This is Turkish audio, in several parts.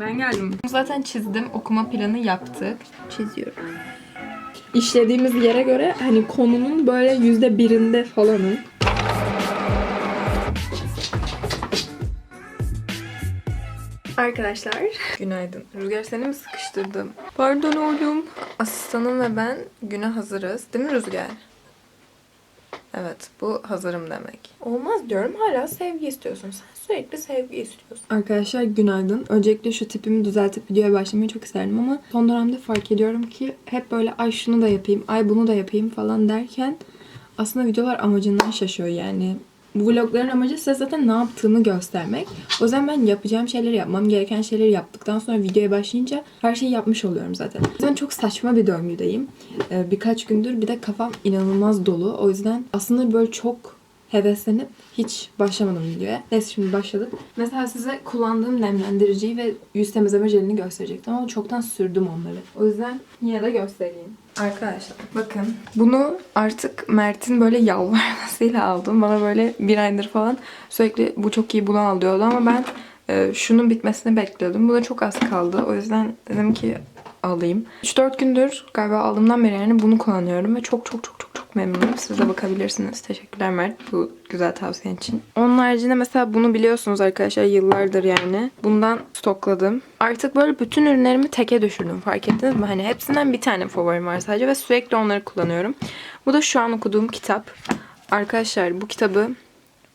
Ben geldim. Zaten çizdim. Okuma planı yaptık. Çiziyorum. İşlediğimiz yere göre hani konunun böyle yüzde birinde falanım. Arkadaşlar. Günaydın. Rüzgar seni mi sıkıştırdım? Pardon oğlum. Asistanım ve ben güne hazırız. Değil mi Rüzgar? Evet, bu hazırım demek. Olmaz diyorum. Hala sevgi istiyorsun. Sen sürekli sevgi istiyorsun. Arkadaşlar günaydın. Öncelikle şu tipimi düzeltip videoya başlamayı çok isterdim ama son dönemde fark ediyorum ki hep böyle ay şunu da yapayım, ay bunu da yapayım falan derken aslında videolar amacından şaşıyor yani. Bu vlogların amacı size zaten ne yaptığımı göstermek. O yüzden ben yapacağım şeyleri yapmam gereken şeyleri yaptıktan sonra videoya başlayınca her şeyi yapmış oluyorum zaten. O yüzden çok saçma bir döngüdeyim. Ee, birkaç gündür bir de kafam inanılmaz dolu. O yüzden aslında böyle çok heveslenip hiç başlamadım videoya. Neyse şimdi başladık. Mesela size kullandığım nemlendiriciyi ve yüz temizleme jelini gösterecektim ama çoktan sürdüm onları. O yüzden yine de göstereyim. Arkadaşlar bakın bunu artık Mert'in böyle yalvarmasıyla aldım. Bana böyle bir aydır falan sürekli bu çok iyi bunu al diyordu ama ben e, şunun bitmesini bekliyordum. Buna çok az kaldı. O yüzden dedim ki alayım. 3-4 gündür galiba aldığımdan beri yani bunu kullanıyorum ve çok çok çok çok çok memnunum. Siz de bakabilirsiniz. Teşekkürler Mert bu güzel tavsiyen için. Onun haricinde mesela bunu biliyorsunuz arkadaşlar yıllardır yani. Bundan stokladım. Artık böyle bütün ürünlerimi teke düşürdüm fark ettiniz mi? Hani hepsinden bir tane favorim var sadece ve sürekli onları kullanıyorum. Bu da şu an okuduğum kitap. Arkadaşlar bu kitabı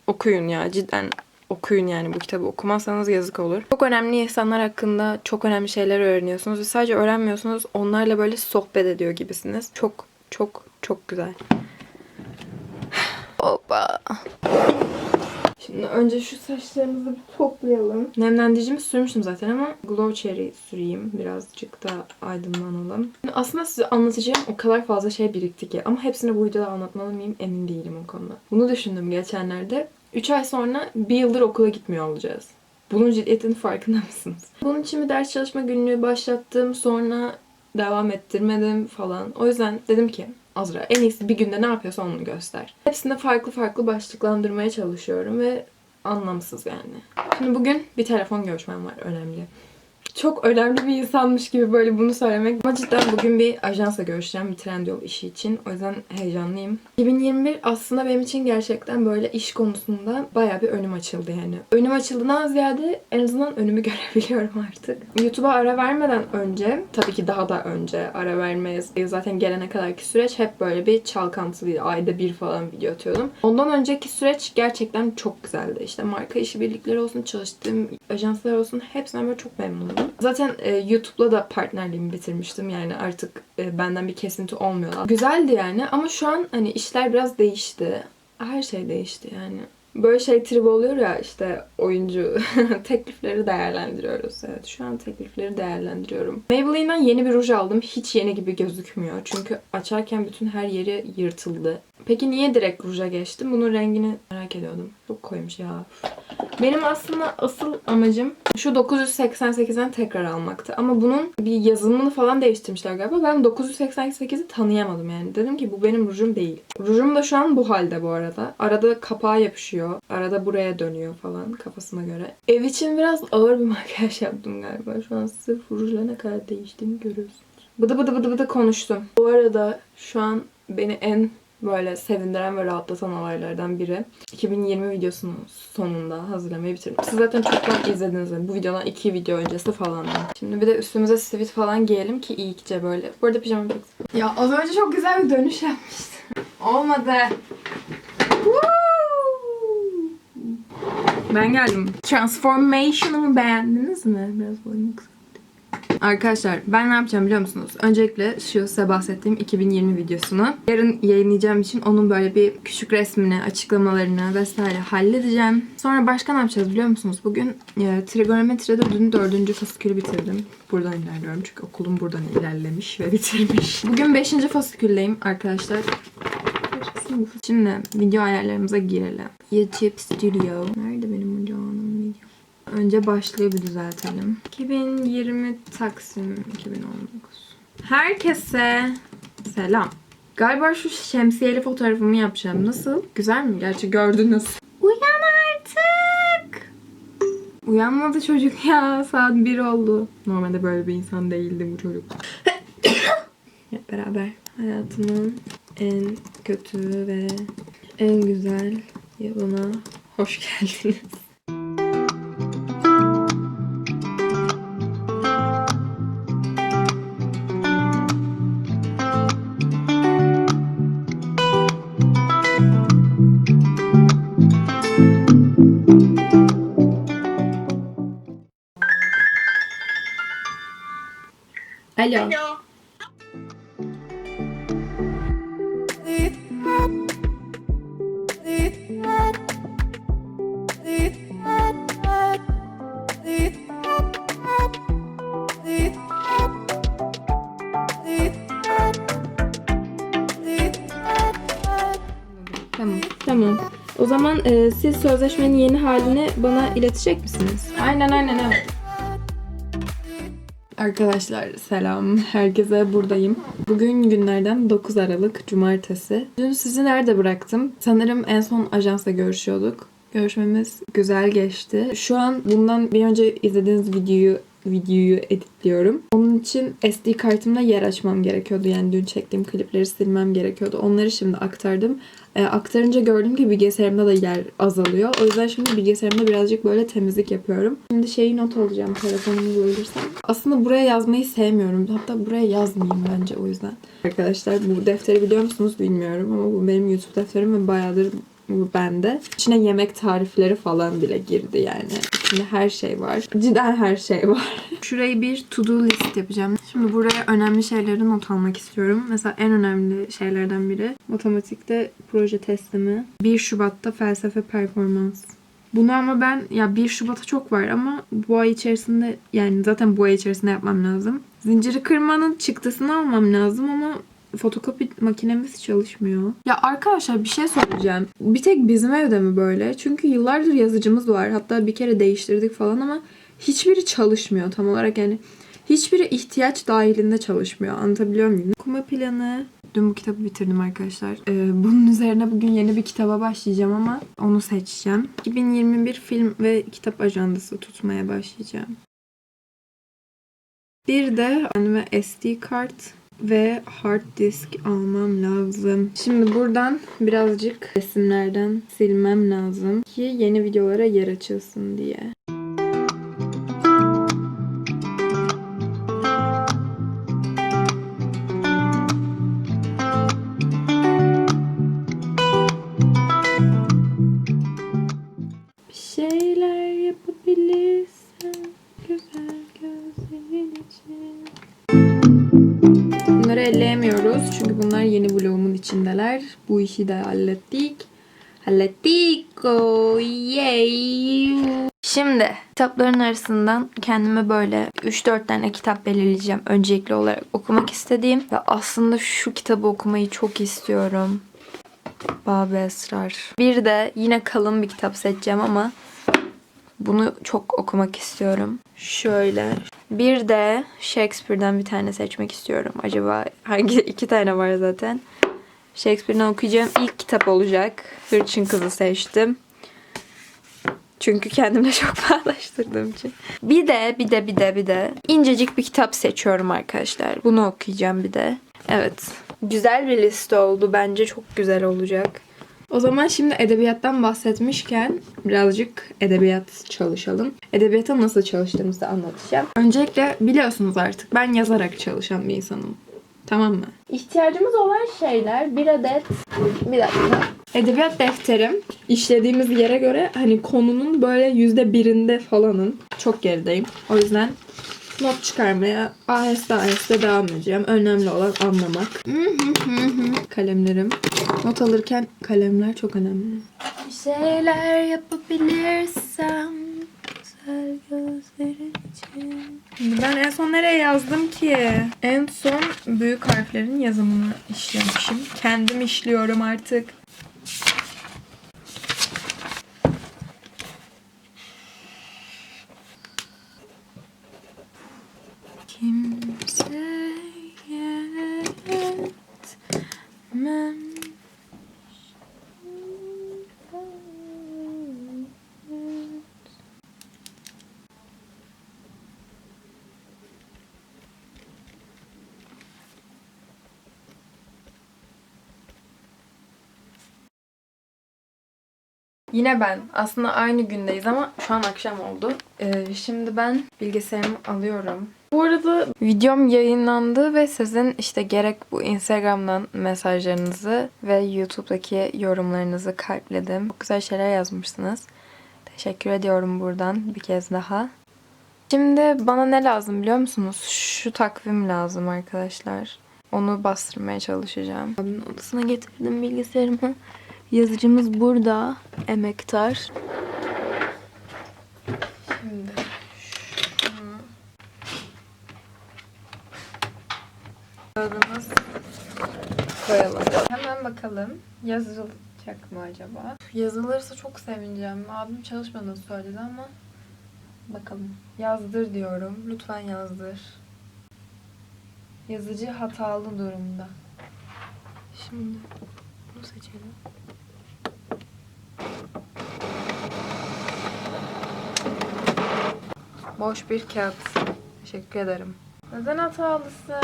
okuyun ya cidden okuyun yani bu kitabı okumazsanız yazık olur. Çok önemli insanlar hakkında çok önemli şeyler öğreniyorsunuz ve sadece öğrenmiyorsunuz onlarla böyle sohbet ediyor gibisiniz. Çok çok çok güzel. Hoppa. Şimdi önce şu saçlarımızı bir toplayalım. Nemlendiricimi sürmüştüm zaten ama Glow Cherry süreyim. Birazcık da aydınlanalım. Aslında size anlatacağım o kadar fazla şey birikti ki. Ama hepsini bu videoda anlatmalı mıyım emin değilim o konuda. Bunu düşündüm geçenlerde. 3 ay sonra bir yıldır okula gitmiyor olacağız. Bunun ciddiyetinin farkında mısınız? Bunun için bir ders çalışma günlüğü başlattım. Sonra devam ettirmedim falan. O yüzden dedim ki Azra en iyisi bir günde ne yapıyorsa onu göster. Hepsini farklı farklı başlıklandırmaya çalışıyorum ve anlamsız yani. Şimdi bugün bir telefon görüşmem var önemli. Çok önemli bir insanmış gibi böyle bunu söylemek. Ama cidden bugün bir ajansla görüşeceğim bir Trendyol işi için. O yüzden heyecanlıyım. 2021 aslında benim için gerçekten böyle iş konusunda bayağı bir önüm açıldı yani. Önüm açıldığından ziyade en azından önümü görebiliyorum artık. YouTube'a ara vermeden önce, tabii ki daha da önce ara vermeye zaten gelene kadarki süreç hep böyle bir çalkantılıydı. Ayda bir falan video atıyordum. Ondan önceki süreç gerçekten çok güzeldi. İşte marka işi birlikleri olsun, çalıştığım ajanslar olsun hepsinden böyle çok memnunum. Zaten e, YouTube'la da partnerliğimi bitirmiştim. Yani artık e, benden bir kesinti olmuyor. Güzeldi yani ama şu an hani işler biraz değişti. Her şey değişti yani. Böyle şey tribi oluyor ya işte oyuncu teklifleri değerlendiriyoruz. Evet şu an teklifleri değerlendiriyorum. Maybelline'den yeni bir ruj aldım. Hiç yeni gibi gözükmüyor. Çünkü açarken bütün her yeri yırtıldı. Peki niye direkt ruja geçtim? Bunun rengini merak ediyordum. Çok koymuş ya. Benim aslında asıl amacım şu 988'den tekrar almaktı. Ama bunun bir yazılımını falan değiştirmişler galiba. Ben 988'i tanıyamadım yani. Dedim ki bu benim rujum değil. Rujum da şu an bu halde bu arada. Arada kapağı yapışıyor. Arada buraya dönüyor falan kafasına göre. Ev için biraz ağır bir makyaj yaptım galiba. Şu an sırf rujla ne kadar değiştiğini görüyorsunuz. Bıdı bıdı bıdı bıdı konuştum. Bu arada şu an beni en böyle sevindiren ve rahatlatan olaylardan biri. 2020 videosunun sonunda hazırlamayı bitirdim. Siz zaten çoktan izlediniz. Bu videodan iki video öncesi falan. Şimdi bir de üstümüze sivit falan giyelim ki iyice böyle. Bu arada pijama çok. Ya az önce çok güzel bir dönüş yapmıştım. Olmadı. Ben geldim. Transformation'ımı beğendiniz mi? Biraz boyumu kısa. Arkadaşlar ben ne yapacağım biliyor musunuz? Öncelikle şu size bahsettiğim 2020 videosunu yarın yayınlayacağım için onun böyle bir küçük resmini, açıklamalarını vesaire halledeceğim. Sonra başka ne yapacağız biliyor musunuz? Bugün e, trigonometride dün dördüncü fasikülü bitirdim. Buradan ilerliyorum çünkü okulum buradan ilerlemiş ve bitirmiş. Bugün beşinci fasiküldeyim arkadaşlar. Şimdi video ayarlarımıza girelim. YouTube Studio. Nerede benim? Önce başlığı bir düzeltelim. 2020 Taksim 2019. Herkese selam. Galiba şu şemsiyeli fotoğrafımı yapacağım. Nasıl? Güzel mi? Gerçi gördünüz. Uyan artık. Uyanmadı çocuk ya. Saat 1 oldu. Normalde böyle bir insan değildi bu çocuk. Hep beraber hayatımın en kötü ve en güzel yılına hoş geldiniz. Alo. Alo. Tamam. Tamam. O zaman e, siz sözleşmenin yeni halini bana iletecek misiniz? Aynen aynen evet. Arkadaşlar selam. Herkese buradayım. Bugün günlerden 9 Aralık Cumartesi. Dün sizi nerede bıraktım? Sanırım en son ajansla görüşüyorduk. Görüşmemiz güzel geçti. Şu an bundan bir önce izlediğiniz videoyu videoyu editliyorum. Onun için SD kartımda yer açmam gerekiyordu. Yani dün çektiğim klipleri silmem gerekiyordu. Onları şimdi aktardım. E, aktarınca gördüm ki bilgisayarımda da yer azalıyor. O yüzden şimdi bilgisayarımda birazcık böyle temizlik yapıyorum. Şimdi şeyi not alacağım telefonumu bulursam. Aslında buraya yazmayı sevmiyorum. Hatta buraya yazmayayım bence o yüzden. Arkadaşlar bu defteri biliyor musunuz bilmiyorum ama bu benim YouTube defterim ve bayağıdır bu bende. İçine yemek tarifleri falan bile girdi yani. İçinde her şey var. Cidden her şey var. Şurayı bir to do list yapacağım. Şimdi buraya önemli şeyleri not almak istiyorum. Mesela en önemli şeylerden biri matematikte proje teslimi. 1 Şubat'ta felsefe performans. Bunu ama ben ya 1 Şubat'a çok var ama bu ay içerisinde yani zaten bu ay içerisinde yapmam lazım. Zinciri kırmanın çıktısını almam lazım ama fotokopi makinemiz çalışmıyor. Ya arkadaşlar bir şey söyleyeceğim. Bir tek bizim evde mi böyle? Çünkü yıllardır yazıcımız var. Hatta bir kere değiştirdik falan ama hiçbiri çalışmıyor tam olarak yani. Hiçbiri ihtiyaç dahilinde çalışmıyor. Anlatabiliyor muyum? Okuma planı. Dün bu kitabı bitirdim arkadaşlar. Ee, bunun üzerine bugün yeni bir kitaba başlayacağım ama onu seçeceğim. 2021 film ve kitap ajandası tutmaya başlayacağım. Bir de kendime SD kart ve hard disk almam lazım. Şimdi buradan birazcık resimlerden silmem lazım ki yeni videolara yer açılsın diye. İşi de hallettik. Hallettik. Oh, yay. Şimdi kitapların arasından kendime böyle 3-4 tane kitap belirleyeceğim. Öncelikli olarak okumak istediğim ve aslında şu kitabı okumayı çok istiyorum. Bab-ı Esrar. Bir de yine kalın bir kitap seçeceğim ama bunu çok okumak istiyorum. Şöyle. Bir de Shakespeare'den bir tane seçmek istiyorum. Acaba hangi iki tane var zaten. Shakespeare'den okuyacağım ilk kitap olacak. Hırçın Kızı seçtim. Çünkü kendimle çok bağdaştırdığım için. Bir de bir de bir de bir de incecik bir kitap seçiyorum arkadaşlar. Bunu okuyacağım bir de. Evet. Güzel bir liste oldu. Bence çok güzel olacak. O zaman şimdi edebiyattan bahsetmişken birazcık edebiyat çalışalım. Edebiyata nasıl çalıştığımızı anlatacağım. Öncelikle biliyorsunuz artık ben yazarak çalışan bir insanım. Tamam mı? İhtiyacımız olan şeyler bir adet bir dakika. Edebiyat defterim işlediğimiz yere göre hani konunun böyle yüzde birinde falanın. Çok gerideyim. O yüzden not çıkarmaya aheste aheste devam edeceğim. Önemli olan anlamak. Kalemlerim. Not alırken kalemler çok önemli. Bir şeyler yapabilirsem güzel gözlerin için. Ben en son nereye yazdım ki? En son büyük harflerin yazımını işlemişim. Kendim işliyorum artık. Yine ben. Aslında aynı gündeyiz ama şu an akşam oldu. Ee, şimdi ben bilgisayarımı alıyorum. Bu arada videom yayınlandı ve sizin işte gerek bu Instagram'dan mesajlarınızı ve YouTube'daki yorumlarınızı kalpledim. Çok güzel şeyler yazmışsınız. Teşekkür ediyorum buradan bir kez daha. Şimdi bana ne lazım biliyor musunuz? Şu takvim lazım arkadaşlar. Onu bastırmaya çalışacağım. Odasına getirdim bilgisayarımı. Yazıcımız burada. Emektar. Şimdi şunu koyalım. Hemen bakalım. Yazılacak mı acaba? Yazılırsa çok sevineceğim. Abim çalışmadığını söyledi ama bakalım. Yazdır diyorum. Lütfen yazdır. Yazıcı hatalı durumda. Şimdi bunu seçelim. Boş bir kağıt. Teşekkür ederim. Neden hatalısın?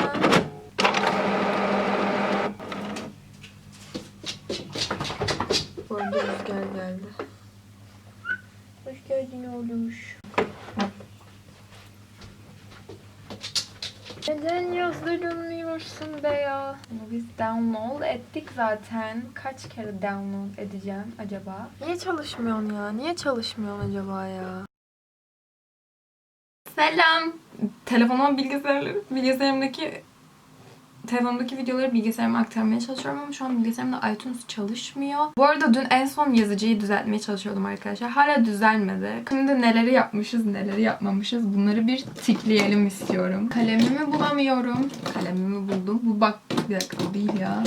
Bu arada rüzgar geldi. Hoş geldin oğlumuş. Neden yazdırmıyorsun be ya? Bunu biz download ettik zaten. Kaç kere download edeceğim acaba? Niye çalışmıyorsun ya? Niye çalışmıyorsun acaba ya? Selam. Telefonuma bilgisayarları, bilgisayarımdaki telefonumdaki videoları bilgisayarıma aktarmaya çalışıyorum ama şu an bilgisayarımda iTunes çalışmıyor. Bu arada dün en son yazıcıyı düzeltmeye çalışıyordum arkadaşlar. Hala düzelmedi. Şimdi neleri yapmışız, neleri yapmamışız bunları bir tikleyelim istiyorum. Kalemimi bulamıyorum. Kalemimi buldum. Bu bak bir dakika değil ya.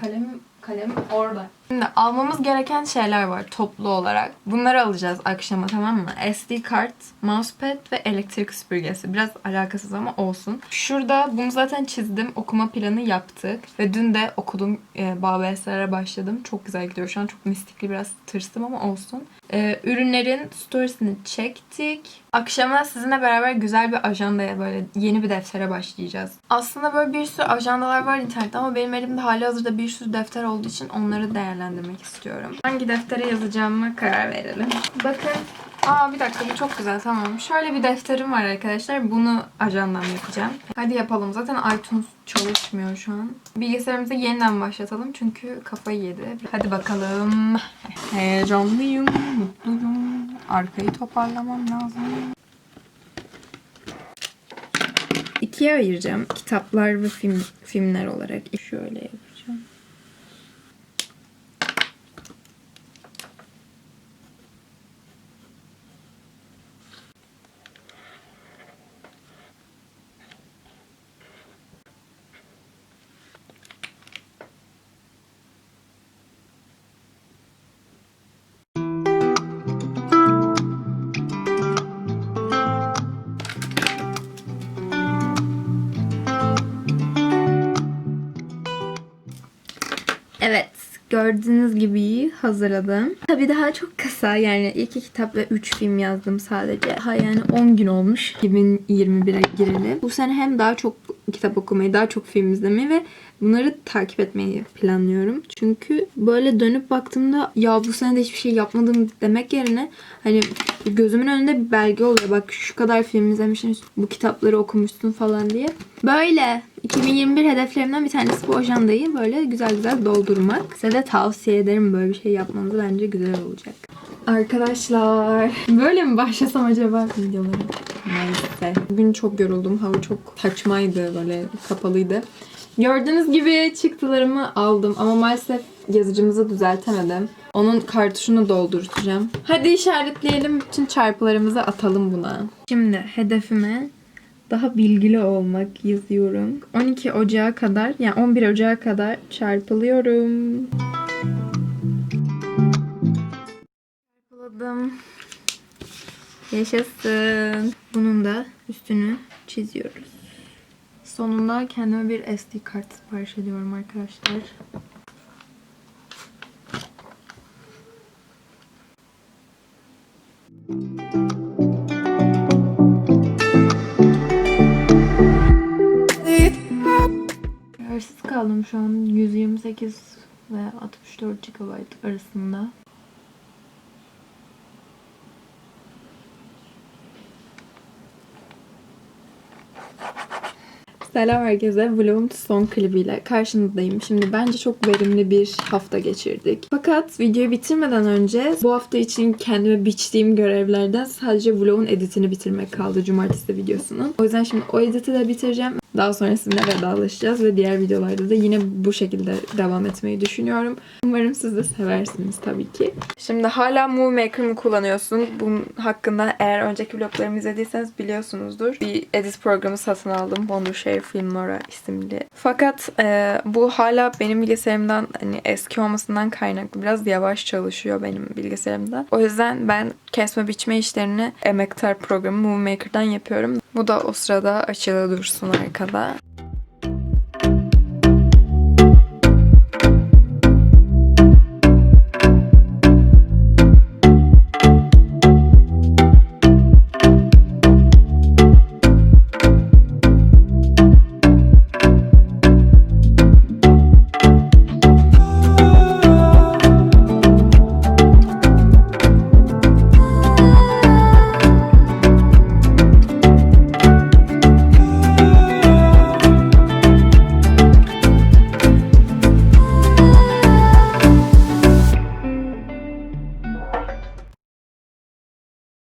Kalemim Kalemim orada. Şimdi almamız gereken şeyler var toplu olarak. Bunları alacağız akşama tamam mı? SD kart, mousepad ve elektrik süpürgesi. Biraz alakasız ama olsun. Şurada bunu zaten çizdim. Okuma planı yaptık. Ve dün de okudum. E, BBS'lere başladım. Çok güzel gidiyor. Şu an çok mistikli biraz tırstım ama olsun. E, ürünlerin storiesini çektik. Akşama sizinle beraber güzel bir ajandaya böyle yeni bir deftere başlayacağız. Aslında böyle bir sürü ajandalar var internette ama benim elimde hali hazırda bir sürü defter olduğu için onları değerlendirmek istiyorum. Hangi deftere yazacağıma karar verelim. Bakın. Aa bir dakika bu çok güzel tamam. Şöyle bir defterim var arkadaşlar. Bunu ajandam yapacağım. Hadi yapalım. Zaten iTunes çalışmıyor şu an. Bilgisayarımızı yeniden başlatalım çünkü kafayı yedi. Hadi bakalım. Heyecanlıyım, mutluyum. Arkayı toparlamam lazım. İkiye ayıracağım. Kitaplar ve film, filmler olarak. Şöyle yapacağım. Evet. Gördüğünüz gibi hazırladım. Tabii daha çok kısa yani iki kitap ve üç film yazdım sadece. Ha yani 10 gün olmuş 2021'e gireli. Bu sene hem daha çok kitap okumayı, daha çok film izlemeyi ve bunları takip etmeyi planlıyorum. Çünkü böyle dönüp baktığımda ya bu sene de hiçbir şey yapmadım demek yerine hani gözümün önünde bir belge oluyor. Bak şu kadar film izlemişsin, bu kitapları okumuşsun falan diye. Böyle 2021 hedeflerimden bir tanesi bu ajandayı böyle güzel güzel doldurmak. Size de tavsiye ederim böyle bir şey yapmanızı bence güzel olacak. Arkadaşlar böyle mi başlasam acaba videoları? Neyse. Bugün çok yoruldum. Hava çok saçmaydı böyle kapalıydı. Gördüğünüz gibi çıktılarımı aldım ama maalesef yazıcımızı düzeltemedim. Onun kartuşunu dolduracağım. Hadi işaretleyelim. Bütün çarpılarımızı atalım buna. Şimdi hedefime daha bilgili olmak yazıyorum. 12 Ocağı kadar yani 11 Ocağı kadar çarpılıyorum. Yaşasın. Bunun da üstünü çiziyoruz. Sonunda kendime bir SD kart sipariş ediyorum arkadaşlar. Kararsız kaldım şu an 128 ve 64 GB arasında. Selam herkese. Vlog'un son klibiyle karşınızdayım. Şimdi bence çok verimli bir hafta geçirdik. Fakat videoyu bitirmeden önce bu hafta için kendime biçtiğim görevlerden sadece vlog'un editini bitirmek kaldı. Cumartesi videosunun. O yüzden şimdi o editi de bitireceğim. Daha sonra sizinle vedalaşacağız ve diğer videolarda da yine bu şekilde devam etmeyi düşünüyorum. Umarım siz de seversiniz tabii ki. Şimdi hala Movie Maker mı kullanıyorsun? Bunun hakkında eğer önceki vloglarımı izlediyseniz biliyorsunuzdur. Bir edit programı satın aldım. Wondershare Filmora isimli. Fakat e, bu hala benim bilgisayarımdan hani eski olmasından kaynaklı biraz yavaş çalışıyor benim bilgisayarımda. O yüzden ben kesme biçme işlerini emektar programı Movie Maker'dan yapıyorum. Bu da o sırada açılı dursun arkada.